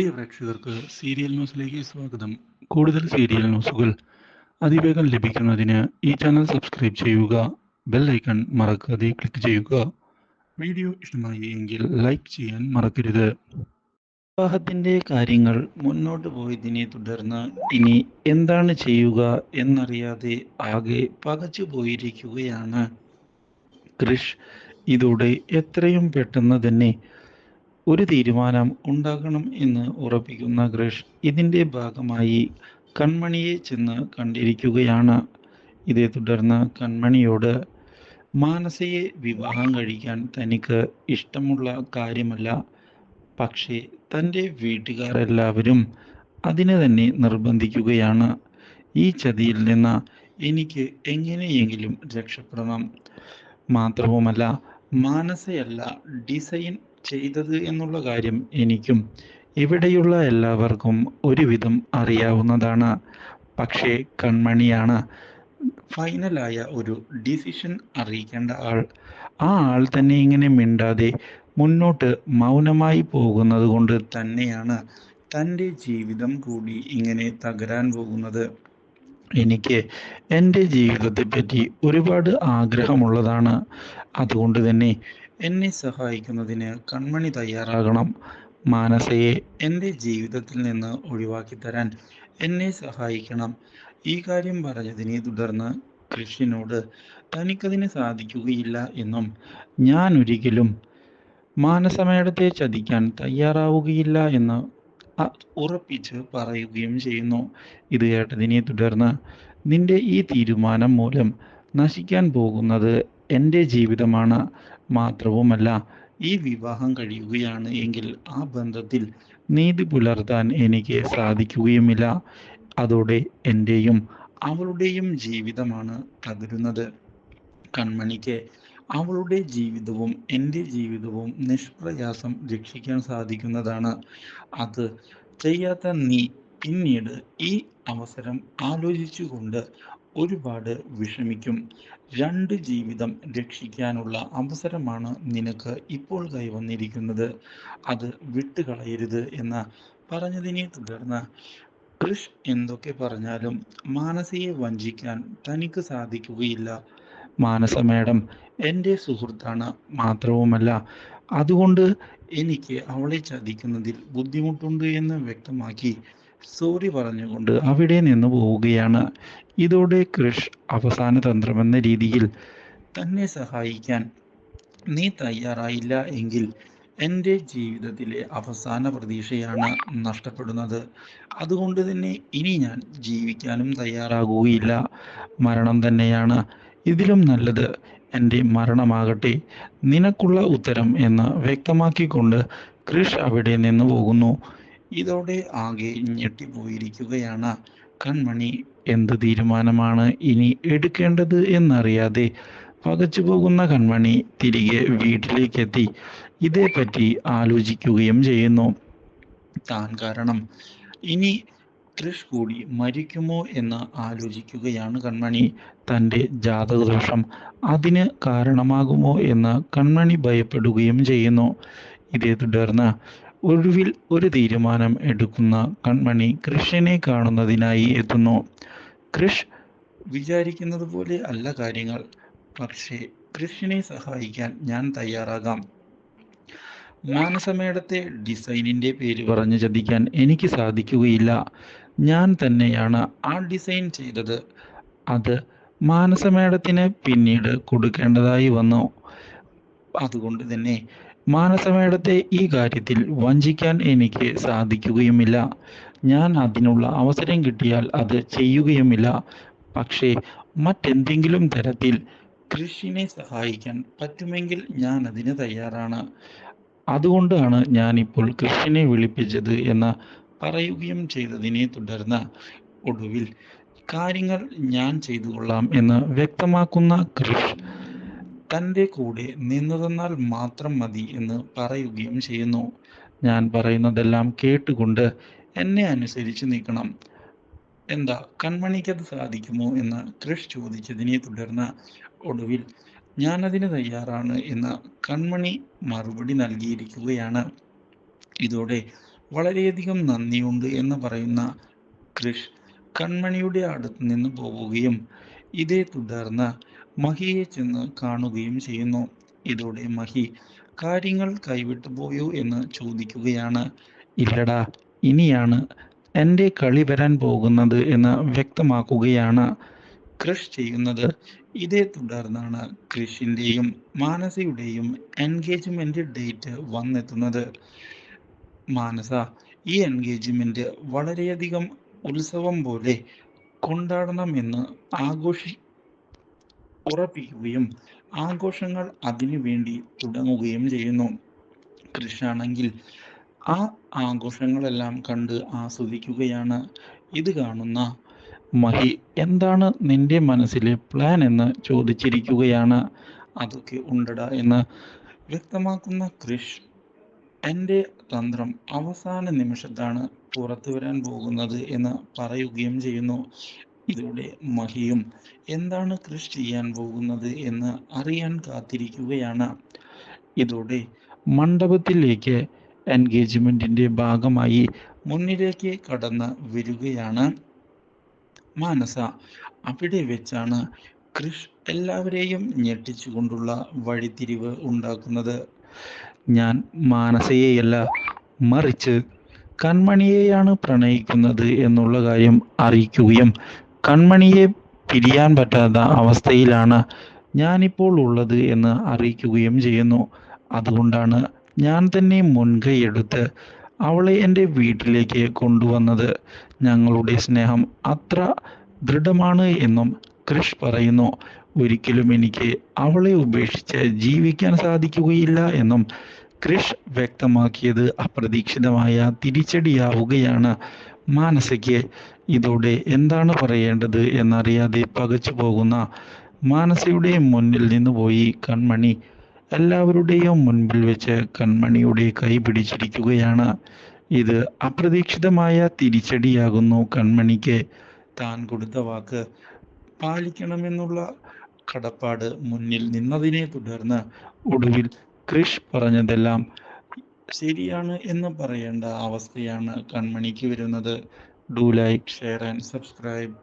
പ്രിയ പ്രേക്ഷകർക്ക് സീരിയൽ ന്യൂസിലേക്ക് സ്വാഗതം. കൂടുതൽ സീരിയൽ ന്യൂസുകൾ അതിവേഗം ലഭിക്കുന്നതിന് ഈ ചാനൽ സബ്സ്ക്രൈബ് ചെയ്യുക ബെൽ ഐക്കൺ മറക്കാതെ ക്ലിക്ക് ചെയ്യുക. വീഡിയോ ഇഷ്ടമായി എങ്കിൽ ലൈക്ക് ചെയ്യാൻ മറക്കരുത്. വിവാഹത്തിന്റെ കാര്യങ്ങൾ മുന്നോട്ട് പോയതിനെ തുടർന്ന് ഇനി എന്താണ് ചെയ്യുക എന്നറിയാതെ ആകെ പകച്ചു പോയിരിക്കുകയാണ്. കൃഷ് ഇതോടെ എത്രയും പെട്ടെന്ന് തന്നെ ഒരു തീരുമാനം ഉണ്ടാകണം എന്ന് ഉറപ്പിക്കുന്ന ഗ്രേഷ് ഇതിന്റെ ഭാഗമായി കൺമണിയെ ചെന്ന് കണ്ടിരിക്കുകയാണ്. ഇതേ തുടർന്ന് കൺമണിയോട് മാനസയെ വിവാഹം കഴിക്കാൻ തനിക്ക് ഇഷ്ടമുള്ള കാര്യമല്ല. പക്ഷേ തന്റെ വീട്ടുകാരെല്ലാവരും അതിനെ തന്നെ നിർബന്ധിക്കുകയാണ്. ഈ ചതിയിൽ നിന്ന് എനിക്ക് എങ്ങനെയെങ്കിലും രക്ഷപ്പെടണം. മാത്രവുമല്ല മാനസയല്ല ഡിസൈൻ ചെയ്തത് എന്നുള്ള കാര്യം എനിക്കും ഇവിടെയുള്ള എല്ലാവർക്കും ഒരുവിധം അറിയാവുന്നതാണ്. പക്ഷേ കൺമണിയാണ് ഫൈനലായ ഒരു ഡിസിഷൻ അറിയിക്കേണ്ട ആൾ. ആ ആൾ തന്നെ ഇങ്ങനെ മിണ്ടാതെ മുന്നോട്ട് മൗനമായി പോകുന്നത് കൊണ്ട് തന്നെയാണ് തന്റെ ജീവിതം കൂടി ഇങ്ങനെ തകരാൻ പോകുന്നത്. എനിക്ക് എന്റെ ജീവിതത്തെ പറ്റി ഒരുപാട് ആഗ്രഹമുള്ളതാണ്. അതുകൊണ്ട് തന്നെ എന്നെ സഹായിക്കുന്നതിന് കൺമണി തയ്യാറാകണം. മാനസയെ എന്റെ ജീവിതത്തിൽ നിന്ന് ഒഴിവാക്കി തരാൻ എന്നെ സഹായിക്കണം. ഈ കാര്യം പറഞ്ഞതിനെ തുടർന്ന് കൃഷിനോട് തനിക്കതിന് സാധിക്കുകയില്ല എന്നും ഞാൻ ഒരിക്കലും മാനസമേടത്തെ ചതിക്കാൻ തയ്യാറാവുകയില്ല എന്ന് ഉറപ്പിച്ച് പറയുകയും ചെയ്യുന്നു. ഇത് കേട്ടതിനെ തുടർന്ന് നിന്റെ ഈ തീരുമാനം മൂലം നശിക്കാൻ പോകുന്നത് എന്റെ ജീവിതമാണ് മാത്രവുമല്ല ഈ വിവാഹം കഴിയുകയാണ് എങ്കിൽ ആ ബന്ധത്തിൽ നീതി പുലർത്താൻ എനിക്ക് സാധിക്കുകയുമില്ല. അതോടെ എന്റെയും അവളുടെയും ജീവിതമാണ് തകരുന്നത് കൺമണിക്ക് അവളുടെ ജീവിതവും എന്റെ ജീവിതവും നിഷ്പ്രയാസം രക്ഷിക്കാൻ സാധിക്കുന്നതാണ്. അത് ചെയ്യാത്ത നീ പിന്നീട് ഈ അവസരം ആലോചിച്ചുകൊണ്ട് ഒരുപാട് വിഷമിക്കും. രണ്ട് ജീവിതം രക്ഷിക്കാനുള്ള അവസരമാണ് നിനക്ക് ഇപ്പോൾ കൈവന്നിരിക്കുന്നത്. അത് വിട്ടുകളയരുത് എന്ന് പറഞ്ഞതിനെ തുടർന്ന് കൃഷ് എന്തൊക്കെ പറഞ്ഞാലും മാനസിയെ വഞ്ചിക്കാൻ തനിക്ക് സാധിക്കുകയില്ല. മാനസ മേഡം എന്റെ സുഹൃത്താണ് മാത്രവുമല്ല. അതുകൊണ്ട് എനിക്ക് അവളെ ചതിക്കുന്നതിൽ ബുദ്ധിമുട്ടുണ്ട് എന്ന് വ്യക്തമാക്കി സോറി പറഞ്ഞുകൊണ്ട് അവിടെ നിന്ന് പോവുകയാണ്. ഇതോടെ കൃഷ് അവസാന തന്ത്രമെന്ന രീതിയിൽ തന്നെ സഹായിക്കാൻ നീ തയ്യാറായില്ല എങ്കിൽ എന്റെ ജീവിതത്തിലെ അവസാന പ്രതീക്ഷയാണ് നഷ്ടപ്പെടുന്നത്. അതുകൊണ്ട് തന്നെ ഇനി ഞാൻ ജീവിക്കാനും തയ്യാറാകുകയില്ല. മരണം തന്നെയാണ് ഇതിലും നല്ലത് എന്റെ മരണമാകട്ടെ. നിനക്കുള്ള ഉത്തരം എന്ന് വ്യക്തമാക്കിക്കൊണ്ട് കൃഷ് അവിടെ നിന്ന് പോകുന്നു. ഇതോടെ ആകെ ഞെട്ടിപ്പോയിരിക്കുകയാണ്. കൺമണി എന്ത് തീരുമാനമാണ് ഇനി എടുക്കേണ്ടത് എന്നറിയാതെ പകച്ചു പോകുന്ന കൺമണി തിരികെ വീട്ടിലേക്കെത്തി. ഇതേപ്പറ്റി ആലോചിക്കുകയും ചെയ്യുന്നു. താൻ കാരണം ഇനി കൃഷ് കൂടി മരിക്കുമോ എന്ന് ആലോചിക്കുകയാണ് കൺമണി. തന്റെ ജാതകദോഷം അതിന് കാരണമാകുമോ എന്ന് കൺമണി ഭയപ്പെടുകയും ചെയ്യുന്നു. ഇതേ തുടർന്ന് ഒടുവിൽ ഒരു തീരുമാനം എടുക്കുന്ന കൺമണി കൃഷിനെ കാണുന്നതിനായി എത്തുന്നു. കൃഷ് വിചാരിക്കുന്നത് പോലെ അല്ല കാര്യങ്ങൾ. പക്ഷേ കൃഷിനെ സഹായിക്കാൻ ഞാൻ തയ്യാറാകാം. മാനസമേടത്തെ ഡിസൈനിന്റെ പേര് പറഞ്ഞു ചതിക്കാൻ എനിക്ക് സാധിക്കുകയില്ല. ഞാൻ തന്നെയാണ് ആ ഡിസൈൻ ചെയ്തത്. അത് മാനസമേടത്തിന് പിന്നീട് കൊടുക്കേണ്ടതായി വന്നു. അതുകൊണ്ട് തന്നെ മാനസമേടത്തെ ഈ കാര്യത്തിൽ വഞ്ചിക്കാൻ എനിക്ക് സാധിക്കുകയുമില്ല. ഞാൻ അതിനുള്ള അവസരം കിട്ടിയാൽ അത് ചെയ്യുകയുമില്ല. പക്ഷേ മറ്റെന്തെങ്കിലും തരത്തിൽ കൃഷിനെ സഹായിക്കാൻ പറ്റുമെങ്കിൽ ഞാൻ അതിന് തയ്യാറാണ്. അതുകൊണ്ടാണ് ഞാനിപ്പോൾ കൃഷിനെ വിളിപ്പിച്ചത് എന്ന് പറയുകയും ചെയ്തതിനെ തുടർന്ന് ഒടുവിൽ കാര്യങ്ങൾ ഞാൻ ചെയ്തു കൊള്ളാം എന്ന് വ്യക്തമാക്കുന്ന കൃഷ് തന്റെ കൂടെ നിന്നു തന്നാൽ മാത്രം മതി എന്ന് പറയുകയും ചെയ്യുന്നു. ഞാൻ പറയുന്നതെല്ലാം കേട്ടുകൊണ്ട് എന്നെ അനുസരിച്ച് നിൽക്കണം എന്താ കൺമണിക്കത് സാധിക്കുമോ എന്ന് കൃഷ് ചോദിച്ചതിനെ തുടർന്ന് ഒടുവിൽ ഞാനതിന് തയ്യാറാണ് എന്ന് കൺമണി മറുപടി നൽകിയിരിക്കുകയാണ്. ഇതോടെ വളരെയധികം നന്ദിയുണ്ട് എന്ന് പറയുന്ന കൃഷ് കൺമണിയുടെ അടുത്ത് നിന്ന് പോവുകയും ഇതേ തുടർന്ന് മഹിയെ ചെന്ന് കാണുകയും ചെയ്യുന്നു. ഇതോടെ മഹി കാര്യങ്ങൾ കൈവിട്ടു പോയോ എന്ന് ചോദിക്കുകയാണ്. ഇല്ലടാ ഇനിയാണ് എന്റെ കളി വരാൻ പോകുന്നത് എന്ന് വ്യക്തമാക്കുകയാണ് കൃഷ് ചെയ്യുന്നത്. ഇതേ തുടർന്നാണ് കൃഷിന്റെയും മാനസയുടെയും എൻഗേജ്മെന്റ് ഡേറ്റ് വന്നെത്തുന്നത്. മാനസ ഈ എൻഗേജ്മെന്റ് വളരെയധികം ഉത്സവം പോലെ കൊണ്ടാടണമെന്ന് ആഘോഷി ഉറപ്പിക്കുകയും ആഘോഷങ്ങൾ അതിനു വേണ്ടി തുടങ്ങുകയും ചെയ്യുന്നു. കൃഷാണെങ്കിൽ ആ ആഘോഷങ്ങളെല്ലാം കണ്ട് ആസ്വദിക്കുകയാണ്. ഇത് കാണുന്ന മഹി എന്താണ് നിന്റെ മനസ്സിലെ പ്ലാൻ എന്ന് ചോദിച്ചിരിക്കുകയാണ്. അതൊക്കെ ഉണ്ടടാ എന്ന് വ്യക്തമാക്കുന്ന കൃഷ് എന്റെ തന്ത്രം അവസാന നിമിഷത്താണ് പുറത്തു വരാൻ പോകുന്നത് എന്ന് പറയുകയും ചെയ്യുന്നു. ഇതിലൂടെ മഹിയും എന്താണ് കൃഷ് ചെയ്യാൻ പോകുന്നത് എന്ന് അറിയാൻ കാത്തിരിക്കുകയാണ്. ഇതോടെ മണ്ഡപത്തിലേക്ക് എൻഗേജ്മെന്റിന്റെ ഭാഗമായി മുന്നിലേക്ക് കടന്ന് വരികയാണ്. മാനസ അവിടെ വെച്ചാണ് കൃഷ് എല്ലാവരെയും ഞെട്ടിച്ചുകൊണ്ടുള്ള വഴിത്തിരിവ് ഉണ്ടാക്കുന്നത്. ഞാൻ മാനസയെയല്ല മറിച്ച് കൺമണിയെയാണ് പ്രണയിക്കുന്നത് എന്നുള്ള കാര്യം അറിയിക്കുകയും കൺമണിയെ പിരിയാൻ പറ്റാത്ത അവസ്ഥയിലാണ് ഞാനിപ്പോൾ ഉള്ളത് എന്ന് അറിയിക്കുകയും ചെയ്യുന്നു. അതുകൊണ്ടാണ് ഞാൻ തന്നെ മുൻകൈയെടുത്ത് അവളെ എന്റെ വീട്ടിലേക്ക് കൊണ്ടുവന്നത്. ഞങ്ങളുടെ സ്നേഹം അത്ര ദൃഢമാണ് എന്നും കൃഷ് പറയുന്നു. ഒരിക്കലും എനിക്ക് അവളെ ഉപേക്ഷിച്ച് ജീവിക്കാൻ സാധിക്കുകയില്ല എന്നും ക്രിഷ് വ്യക്തമാക്കിയത് അപ്രതീക്ഷിതമായ തിരിച്ചടിയാവുകയാണ്. മാനസയ്ക്ക് ഇതോടെ എന്താണ് പറയേണ്ടത് എന്നറിയാതെ പകച്ചു പോകുന്ന മാനസയുടെ മുന്നിൽ നിന്ന് പോയി കൺമണി എല്ലാവരുടെയും മുൻപിൽ വെച്ച് കൺമണിയുടെ കൈ പിടിച്ചിരിക്കുകയാണ്. ഇത് അപ്രതീക്ഷിതമായ തിരിച്ചടിയാകുന്നു കൺമണിക്ക്. താൻ കൊടുത്ത വാക്ക് പാലിക്കണമെന്നുള്ള കടപ്പാട് മുന്നിൽ നിന്നതിനെ തുടർന്ന് ഒടുവിൽ കൃഷ് പറഞ്ഞതെല്ലാം ശരിയാണ് എന്ന് പറയേണ്ട അവസ്ഥയാണ് കൺമണിക്ക് വരുന്നത്. Do like share and subscribe.